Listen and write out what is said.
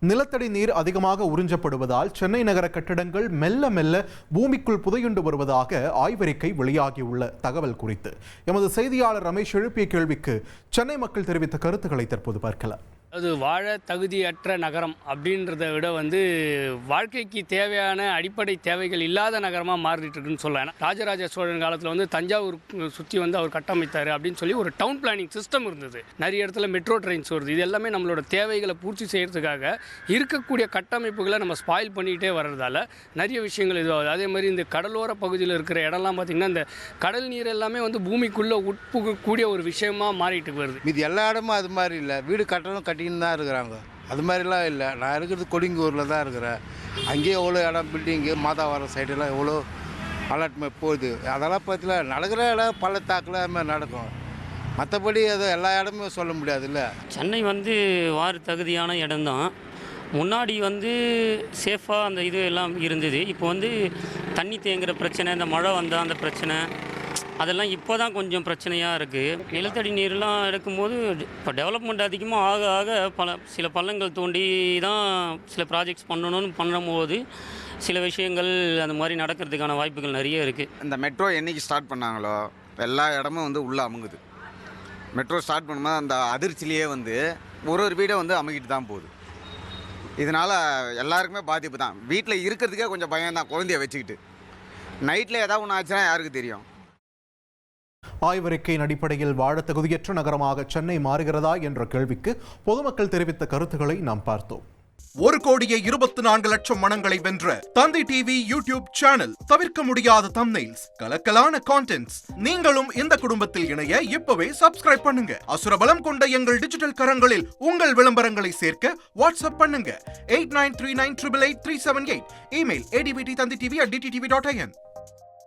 நிலத்தடி நீர் அதிகமாக உறிஞ்சப்படுவதால் சென்னை நகர கட்டடங்கள் மெல்ல மெல்ல பூமிக்குள் புதையுண்டு வருவதாக ஆய்வறிக்கை வெளியாகியுள்ள தகவல் குறித்து. எமது செய்தியாளர் ரமேஷ் எழுப்பிய கேள்விக்கு சென்னை மக்கள் தெரிவித்த கருத்துக்களை தற்போது பார்க்கலாம். அது வாழ தகுதியற்ற நகரம் அப்படின்றத விட வந்து வாழ்க்கைக்கு தேவையான அடிப்படை தேவைகள் இல்லாத நகரமாக மாறிட்டு இருக்குன்னு சொல்லலாம் ராஜராஜ சோழன் காலத்தில் வந்து தஞ்சாவூர் சுற்றி வந்து அவர் கட்டமைத்தார் அப்படின்னு சொல்லி ஒரு டவுன் பிளானிங் சிஸ்டம் இருந்தது. நிறைய இடத்துல மெட்ரோ ட்ரெயின்ஸ் வருது. இது எல்லாமே நம்மளோட தேவைகளை பூர்த்தி செய்கிறதுக்காக இருக்கக்கூடிய கட்டமைப்புகளை நம்ம ஸ்பாயில் பண்ணிக்கிட்டே வர்றதால நிறைய விஷயங்கள் இதுவாகுது அதே மாதிரி இந்த கடலோர பகுதியில் இருக்கிற இடம்லாம் பார்த்திங்கன்னா இந்த கடல் நீர் எல்லாமே வந்து பூமிக்குள்ளே உட்புகக்கூடிய ஒரு விஷயமாக மாறிட்டு வருது. இது எல்லா இடமும் அது மாதிரி இல்லை. வீடு கட்டணும் கட்டின்னு தான் இருக்கிறாங்க. அது மாதிரிலாம் இல்லை. நான் இருக்கிறது கொடிங்கூரில் தான் இருக்கிறேன். அங்கேயே எவ்வளோ இடம் பில்டிங்கு மாதாவரம் சைடெல்லாம் எவ்வளோ அலாட்மெண்ட் போகுது. அதெல்லாம் பற்றில நடக்கிற இடம் பள்ளத்தாக்கில் அது மாதிரி நடக்கும். மற்றபடி அது எல்லா இடமும் சொல்ல முடியாதுல்ல. சென்னை வந்து வார தகுதியான இடம்தான். முன்னாடி வந்து சேஃபாக அந்த இது எல்லாம் இருந்தது. இப்போ வந்து தண்ணி தேங்குகிற பிரச்சனை இந்த மழை வந்தால் அந்த பிரச்சனை அதெல்லாம் இப்போ தான் கொஞ்சம் பிரச்சனையாக இருக்குது நிலத்தடி நீர்லாம் எடுக்கும்போது இப்போ டெவலப்மெண்ட் அதிகமாக ஆக ஆக பல சில பள்ளங்கள் தோண்டி தான் சில ப்ராஜெக்ட்ஸ் பண்ணணும்னு பண்ணும்போது சில விஷயங்கள் அந்த மாதிரி நடக்கிறதுக்கான வாய்ப்புகள் நிறைய இருக்குது இந்த மெட்ரோ என்றைக்கு ஸ்டார்ட் பண்ணாங்களோ எல்லா இடமும் வந்து உள்ளே அமுங்குது. மெட்ரோ ஸ்டார்ட் பண்ணும்போது அந்த அதிர்ச்சியிலேயே வந்து ஒரு ஒரு வீடை வந்து அமுகிட்டு தான் போகுது. இதனால் எல்லாருக்குமே பாதிப்பு தான். வீட்டில் இருக்கிறதுக்கே கொஞ்சம் பயம் தான் குழந்தைய வச்சுக்கிட்டு. நைட்டில் ஏதாவது ஒன்று ஆச்சுன்னா யாருக்கு தெரியும்? ஆய்வறிக்கையின் அடிப்படையில் வாழ தகுதியற்ற நகரமாக சென்னை மாறுகிறதா என்ற கேள்விக்கு பொதுமக்கள் தெரிவித்த கருத்துக்களை நாம் பார்த்தோம். ஒரு கோடியே இருபத்தி நான்கு லட்சம் மனங்களை வென்ற தந்தி டிவி யூடியூப் சேனல் தவிர்க்க முடியாத தம்னைல்ஸ் கலக்கலான கான்டென்ட்ஸ் நீங்களும் இந்த குடும்பத்தில் இணைய இப்பவே சப்ஸ்கிரைப் பண்ணுங்க. அசுரபலம் கொண்ட எங்கள் டிஜிட்டல் கரங்களில் உங்கள் விளம்பரங்களை சேர்க்க வாட்ஸ்அப் பண்ணுங்க. Eight nine three nine triple eight three seven eight email ஏடிபிடி Thanthi TV at TTTV dot IN